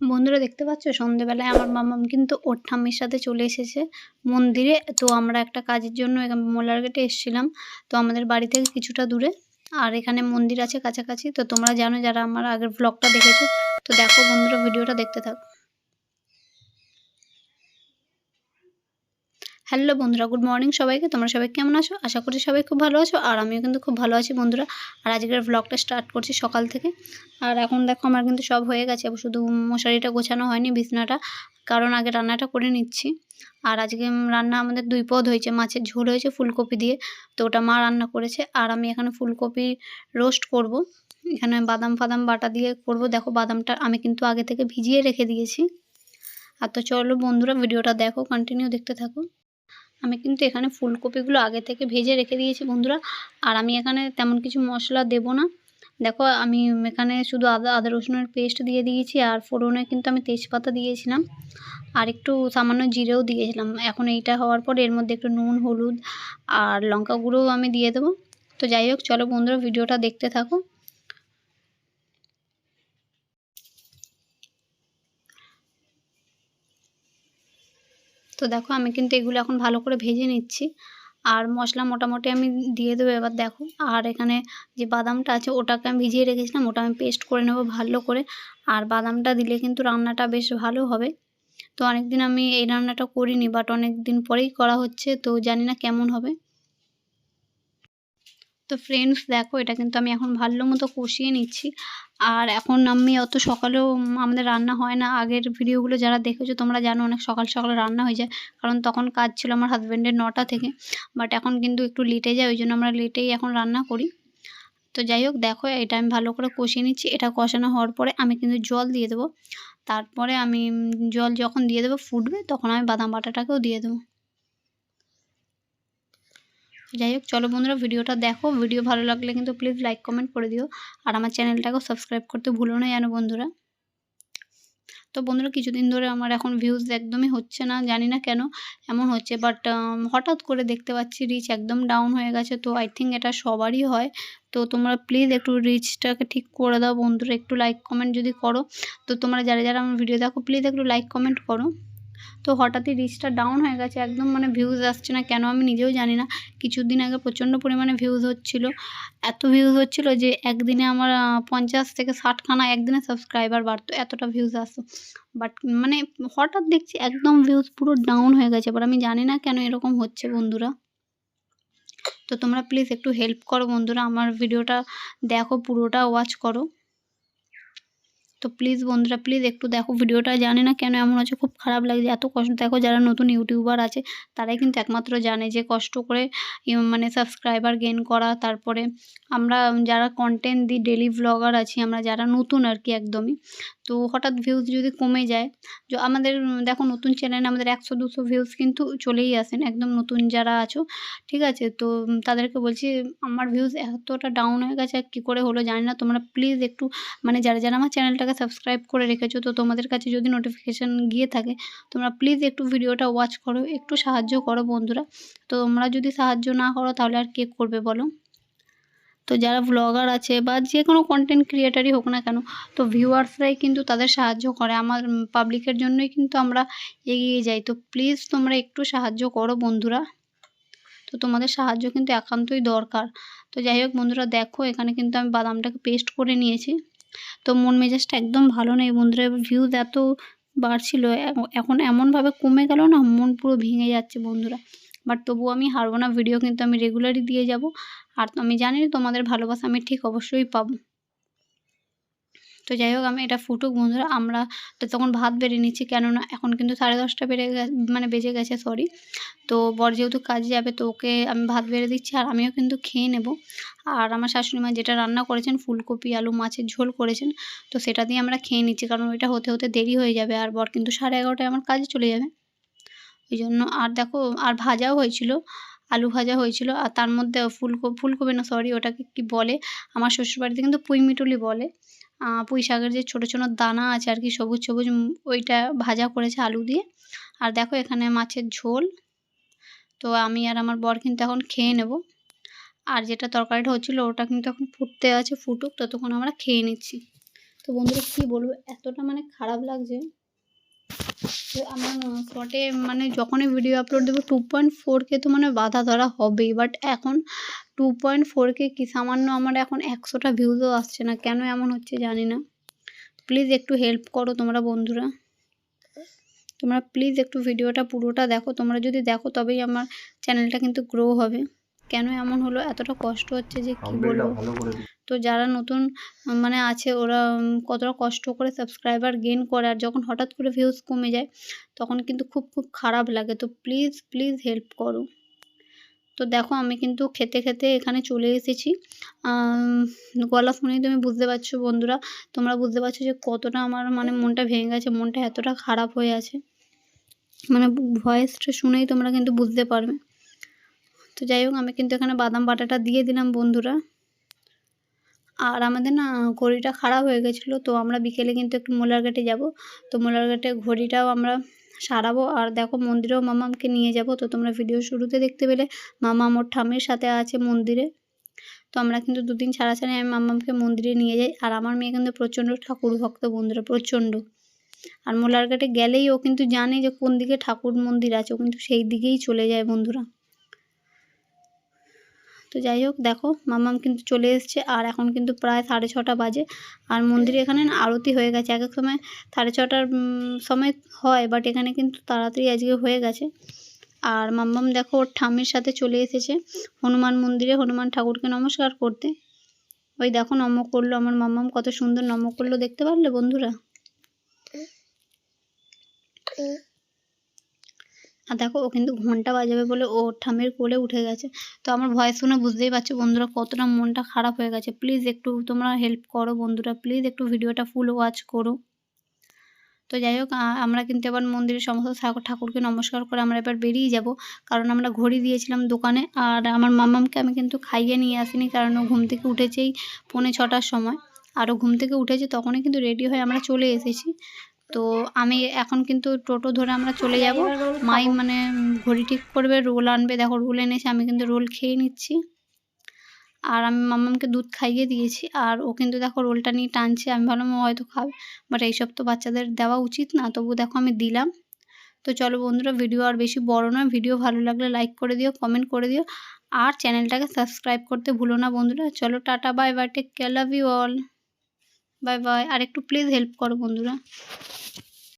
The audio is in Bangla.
বন্ধুরা দেখতে পাচ্ছ? সন্ধ্যেবেলায় আমার মামাম কিন্তু ওর ঠাম্মির সাথে চলে এসেছে মন্দিরে। তো আমরা একটা কাজের জন্য এখানে মোলার গেটে এসেছিলাম। তো আমাদের বাড়ি থেকে কিছুটা দূরে। আর এখানে মন্দির আছে কাছাকাছি। তো তোমরা জানো যারা আমার আগের ব্লগটা দেখেছ, তো দেখো বন্ধুরা, ভিডিওটা দেখতে থাকো। হ্যালো বন্ধুরা, গুড মর্নিং সবাইকে। তোমরা সবাই কেমন আছো? আশা করি সবাই খুব ভালো আছো, আর আমিও কিন্তু খুব ভালো আছি বন্ধুরা। আর আজকের ব্লগটা স্টার্ট করছি সকাল থেকে। আর এখন দেখো আমার কিন্তু সব হয়ে গেছে শুধু মশারিটা গোছানো হয়নি, বিছনাটা, কারণ আগে রান্নাটা করে নিচ্ছি। আর আজকে রান্না আমাদের দুই পদ হয়েছে, মাছের ঝোল হয়েছে ফুলকপি দিয়ে, তো ওটা মা রান্না করেছে। আর আমি এখানে ফুলকপি রোস্ট করব। এখানে বাদাম ফাদাম বাটা দিয়ে করব। দেখো বাদামটা আমি কিন্তু আগে থেকে ভিজিয়ে রেখে দিয়েছি। আর তো চলো বন্ধুরা, ভিডিওটা দেখো কন্টিনিউ দেখতে থাকো। আমি কিন্তু এখানে ফুলকপিগুলো আগে থেকে ভেজে রেখে দিয়েছি বন্ধুরা। আর আমি এখানে তেমন কিছু মশলা দেব না। দেখো, আমি এখানে শুধু আদা আদা রসুনের পেস্ট দিয়ে দিয়েছি আর ফোড়নে কিন্তু আমি তেজপাতা দিয়েছিলাম। আর একটু সামান্য জিরেও দিয়েছিলাম। এখন এইটা হওয়ার পর এর মধ্যে একটু নুন, হলুদ আর লঙ্কা গুঁড়োও আমি দিয়ে দেবো। তো যাই হোক, চলো বন্ধুরা, ভিডিওটা দেখতে থাকো। তো দেখো আমি কিন্তু এগুলো এখন ভালো করে ভেজে নিচ্ছি। আর মশলা মোটামুটি আমি দিয়ে দেবো এবার দেখো। আর এখানে যে বাদামটা আছে ওটাকে আমি ভিজিয়ে রেখেছিলাম, ওটা আমি পেস্ট করে নেব ভালো করে। আর বাদামটা দিলে কিন্তু রান্নাটা বেশ ভালো হবে। তো অনেক দিন আমি এই রান্নাটা করিনি, বাট অনেক দিন পরেই করা হচ্ছে, তো জানি না কেমন হবে। তো ফ্রেন্ডস দেখো, এটা কিন্তু আমি এখন ভালো মতো কষিয়ে নিচ্ছি। আর এখন আমি অত সকালেও আমাদের রান্না হয় না। আগের ভিডিওগুলো যারা দেখেছ, তোমরা জানো অনেক সকাল সকালে রান্না হয়ে যায়। কারণ তখন কাজ ছিল আমার হাজব্যান্ডের নটা থেকে। বাট এখন কিন্তু একটু লেটে যায়, ওই জন্য আমরা লেটেই এখন রান্না করি। তো যাই হোক, দেখো, এটা আমি ভালো করে কষিয়ে নিচ্ছি। এটা কষানো হওয়ার পরে আমি কিন্তু জল দিয়ে দেবো। তারপরে আমি জল যখন দিয়ে দেবো ফুটবে, তখন আমি বাদাম বাটাটাকেও দিয়ে দেবো। যাই হোক, চলো বন্ধুরা, ভিডিওটা দেখো। ভিডিও ভালো লাগলে কিন্তু প্লিজ লাইক কমেন্ট করে দিও। আর আমার চ্যানেলটাকেও সাবস্ক্রাইব করতে ভুলো না জানো বন্ধুরা। তো বন্ধুরা, কিছুদিন ধরে আমার এখন ভিউজ একদমই হচ্ছে না, জানি না কেন এমন হচ্ছে। বাট হঠাৎ করে দেখতে পাচ্ছি রিচ একদম ডাউন হয়ে গেছে। তো আই থিঙ্ক এটা সবারই হয়। তো তোমরা প্লিজ একটু রিচটাকে ঠিক করে দাও বন্ধুরা। একটু লাইক কমেন্ট যদি করো। তো তোমরা যারা যারা আমার ভিডিও দেখো প্লিজ একটু লাইক কমেন্ট করো। তো হঠাৎই রিচটা ডাউন হয়ে গেছে, একদম মানে ভিউজ আসছে না, কেন আমি নিজেও জানি না। কিছুদিন আগে প্রচণ্ড পরিমাণে ভিউজ হচ্ছিল। এত ভিউজ হচ্ছিল যে একদিনে আমার পঞ্চাশ থেকে ষাটখানা একদিনে সাবস্ক্রাইবার বাড়তো, এতটা ভিউজ আসতো। বাট মানে হঠাৎ দেখছি একদম ভিউজ পুরো ডাউন হয়ে গেছে বাট আমি জানি না কেন এরকম হচ্ছে বন্ধুরা। তো তোমরা প্লিজ একটু হেল্প করো বন্ধুরা, আমার ভিডিওটা দেখো, পুরোটা ওয়াচ করো। তো প্লিজ বন্ধুরা প্লিজ একটু দেখো ভিডিওটা। জানে না কেন এমন হচ্ছে, খুব খারাপ লাগছে। এত কষ্ট, দেখো যারা নতুন ইউটিউবার আছে, তারাই কিন্তু একমাত্র জানে যে কষ্ট করে মানে সাবস্ক্রাইবার গেন করা। তারপরে আমরা, যারা কন্টেন্ট দিই ডেলি ভ্লগার আছি, আমরা যারা নতুন আর কি একদমই, তো হঠাৎ ভিউজ যদি কমে যায় আমাদের, দেখো নতুন চ্যানেলে আমাদের একশো, দুশো ভিউজ কিন্তু চলেই আসেন। একদম নতুন যারা আছো, ঠিক আছে? তো তাদেরকে বলছি, আমার ভিউজ এতটা ডাউন হয়ে গেছে কী করে হলো জানি না। তোমরা প্লিজ একটু মানে যারা যারা আমার চ্যানেলটাকে সাবস্ক্রাইব করে রেখেছো, তো তোমাদের কাছে যদি নোটিফিকেশান গিয়ে থাকে, তোমরা প্লিজ একটু ভিডিওটা ওয়াচ করো, একটু সাহায্য করো বন্ধুরা। তো তোমরা যদি সাহায্য না করো, তাহলে আর কে করবে বলো? তো যারা ভ্লগার আছে বা যে কোনো কন্টেন্ট ক্রিয়েটারই হোক না কেন, তো ভিউয়ার্সরাই কিন্তু তাদের সাহায্য করে। আমার পাবলিকের জন্যই কিন্তু আমরা এগিয়ে যাই। তো প্লিজ তোমরা একটু সাহায্য করো বন্ধুরা। তো তোমাদের সাহায্য কিন্তু একান্তই দরকার। তো যাই হোক বন্ধুরা, দেখো এখানে কিন্তু আমি বাদামটাকে পেস্ট করে নিয়েছি। তো মন মেজাজটা একদম ভালো নেই। বন্ধুরা ভিউজ এত বাড়ছিল, এখন এমনভাবে কমে গেল না, মন পুরো ভেঙে যাচ্ছে বন্ধুরা। বাট তবুও আমি হারবো না ভিডিও কিন্তু আমি রেগুলারই দিয়ে যাব। আর আমি জানি তোমাদের ভালোবাসা আমি ঠিক অবশ্যই পাবো। তো যাই হোক, আমি এটা ফুটুক বন্ধুরা। আমরা তো তখন ভাত বেড়ে নিচ্ছি, কেননা এখন কিন্তু সাড়ে দশটা বেড়ে গেছে মানে বেজে গেছে সরি তো বর যেহেতু কাজে যাবে, তো ওকে আমি ভাত বেড়ে দিচ্ছি আর আমিও কিন্তু খেয়ে নেব। আর আমার শাশুড়ি মা যেটা রান্না করেছেন, ফুলকপি, আলু, মাছের ঝোল করেছেন, তো সেটা দিয়ে আমরা খেয়ে নিচ্ছি, কারণ ওইটা হতে হতে দেরি হয়ে যাবে আর বর কিন্তু সাড়ে এগারোটায় আমার কাজে চলে যাবে। ওই জন্য আর দেখো, আর ভাজাও হয়েছিল, আলু ভাজা হয়েছিল, আর তার মধ্যে ফুলকপি ফুলকপি না সরি ওটাকে কি বলে? আমার শ্বশুরবাড়িতে কিন্তু পুঁই মিটুলি বলে। পুঁই শাকের যে ছোটো ছোটো দানা আছে আর কি, সবুজ সবুজ ওইটা ভাজা করেছে আলু দিয়ে। আর দেখো এখানে মাছের ঝোল। তো আমি আর আমার বর কিন্তু এখন খেয়ে নেব। আর যেটা তরকারিটা হচ্ছিল ওটা কিন্তু এখন ফুটতে আছে, ফুটুক, ততক্ষণ আমরা খেয়ে নিচ্ছি। তো বন্ধুরা কী বলব, এতটা মানে খারাপ লাগছে। আমার শর্টে মানে যখনই ভিডিও আপলোড দেবো টু পয়েন্ট ফোরকে তো মানে বাধা ধরা হবেই। বাট এখন টু পয়েন্ট ফোরকে কি? সামান্য আমার এখন একশোটা ভিউজও আসছে না। কেন এমন হচ্ছে জানি না। প্লিজ একটু হেল্প করো তোমরা বন্ধুরা। তোমরা প্লিজ একটু ভিডিওটা পুরোটা দেখো। তোমরা যদি দেখো, তবেই আমার চ্যানেলটা কিন্তু গ্রো হবে। কেন এমন হলো? এতটা কষ্ট হচ্ছে যে কী বলব? তো যারা নতুন মানে আছে ওরা কতটা কষ্ট করে সাবস্ক্রাইবার গেন করে আর যখন হঠাৎ করে ভিউজ কমে যায় তখন কিন্তু খুব খুব খারাপ লাগে। তো প্লিজ প্লিজ হেল্প করো। তো দেখো আমি কিন্তু খেতে খেতে এখানে চলে এসেছি। গলা শুনেই তুমি বুঝতে পারছ বন্ধুরা তোমরা বুঝতে পারছ যে কতটা আমার মানে মনটা ভেঙে গেছে মনটা এতটা খারাপ হয়ে আছে। মানে ভয়েসটা শুনেই তোমরা কিন্তু বুঝতে পারবে। তো যাই হোক, আমি কিন্তু এখানে বাদাম বাটাটা দিয়ে দিলাম বন্ধুরা। আর আমাদের না ঘড়িটা খারাপ হয়ে গেছিল, তো আমরা বিকেলে কিন্তু একটু মোলার ঘাটে যাব। তো মোলার ঘাটে ঘড়িটাও আমরা সারাবো। আর দেখো, মন্দিরেও মামামকে নিয়ে যাব। তো তোমরা ভিডিও শুরুতে দেখতে পেলে, মামাম ওর ঠামের সাথে আছে মন্দিরে। তো আমরা কিন্তু দুদিন ছাড়া ছাড়া আমি মামামকে মন্দিরে নিয়ে যাই। আর আমার মেয়ে কিন্তু প্রচণ্ড ঠাকুর ভক্ত বন্ধুরা, প্রচণ্ড। আর মোলার ঘাটে গেলেই ও কিন্তু জানে যে কোন দিকে ঠাকুর মন্দির আছে, ও কিন্তু সেই দিকেই চলে যায় বন্ধুরা। তো যাই হোক দেখো মামাম কিন্তু চলে এসছে আর এখন কিন্তু প্রায় সাড়ে ছটা বাজে। আর মন্দিরে এখানে না আরতি হয়ে গেছে। এক এক সময় সাড়ে ছটার সময় হয় বাট এখানে কিন্তু তাড়াতাড়ি আজকে হয়ে গেছে। আর মাম্মাম দেখো ওর ঠাম্মির সাথে চলে এসেছে হনুমান মন্দিরে। হনুমান ঠাকুরকে নমস্কার করতে। ওই দেখো নম করল আমার মাম্মাম কত সুন্দর নম করল দেখতে পারলে বন্ধুরা? আর দেখো ও কিন্তু ঘণ্টা বাজাবে বলে ও ঠামের কোলে উঠে গেছে। তো আমার ভয়েস শুনে বুঝতেই পারছ বন্ধুরা কতটা মনটা খারাপ হয়ে গেছে। প্লিজ একটু তোমরা হেল্প করো বন্ধুরা। প্লিজ একটু ভিডিওটা ফুল ওয়াচ করো। তো যাই হোক আমরা কিন্তু এবার মন্দিরের সমস্ত ঠাকুর ঠাকুরকে নমস্কার করে আমরা এবার বেরিয়ে যাব। কারণ আমরা ঘড়ি দিয়েছিলাম দোকানে আর আমার মামামকে আমি কিন্তু খাইয়ে নিয়ে আসিনি কারণ ও ঘুম থেকে উঠেছেই পৌনে ছটার সময়। আর ও ঘুম থেকে উঠেছে তখনই কিন্তু রেডি হয়ে আমরা চলে এসেছি। তো আমি এখন কিন্তু টোটো ধরে আমরা চলে যাব। মাই মানে ঘড়ি ঠিক করবে, রোল আনবে। দেখো রোল এনেছে, আমি কিন্তু রোল খেয়ে নিচ্ছি। আর আমি মামামকে দুধ খাইয়ে দিয়েছি। আর ও কিন্তু দেখো রোলটা নিয়ে টানছে। আমি ভাবলাম ও হয়তো খাবে বাট এইসব তো বাচ্চাদের দেওয়া উচিত না। তবু দেখো আমি দিলাম। তো চলো বন্ধুরা, ভিডিও আর বেশি বড় নয়। ভিডিও ভালো লাগলে লাইক করে দিও কমেন্ট করে দিও। আর চ্যানেলটাকে সাবস্ক্রাইব করতে ভুলো না বন্ধুরা। চলো tata bye bye take care love you all bye bye আর একটু প্লিজ হেল্প করো বন্ধুরা।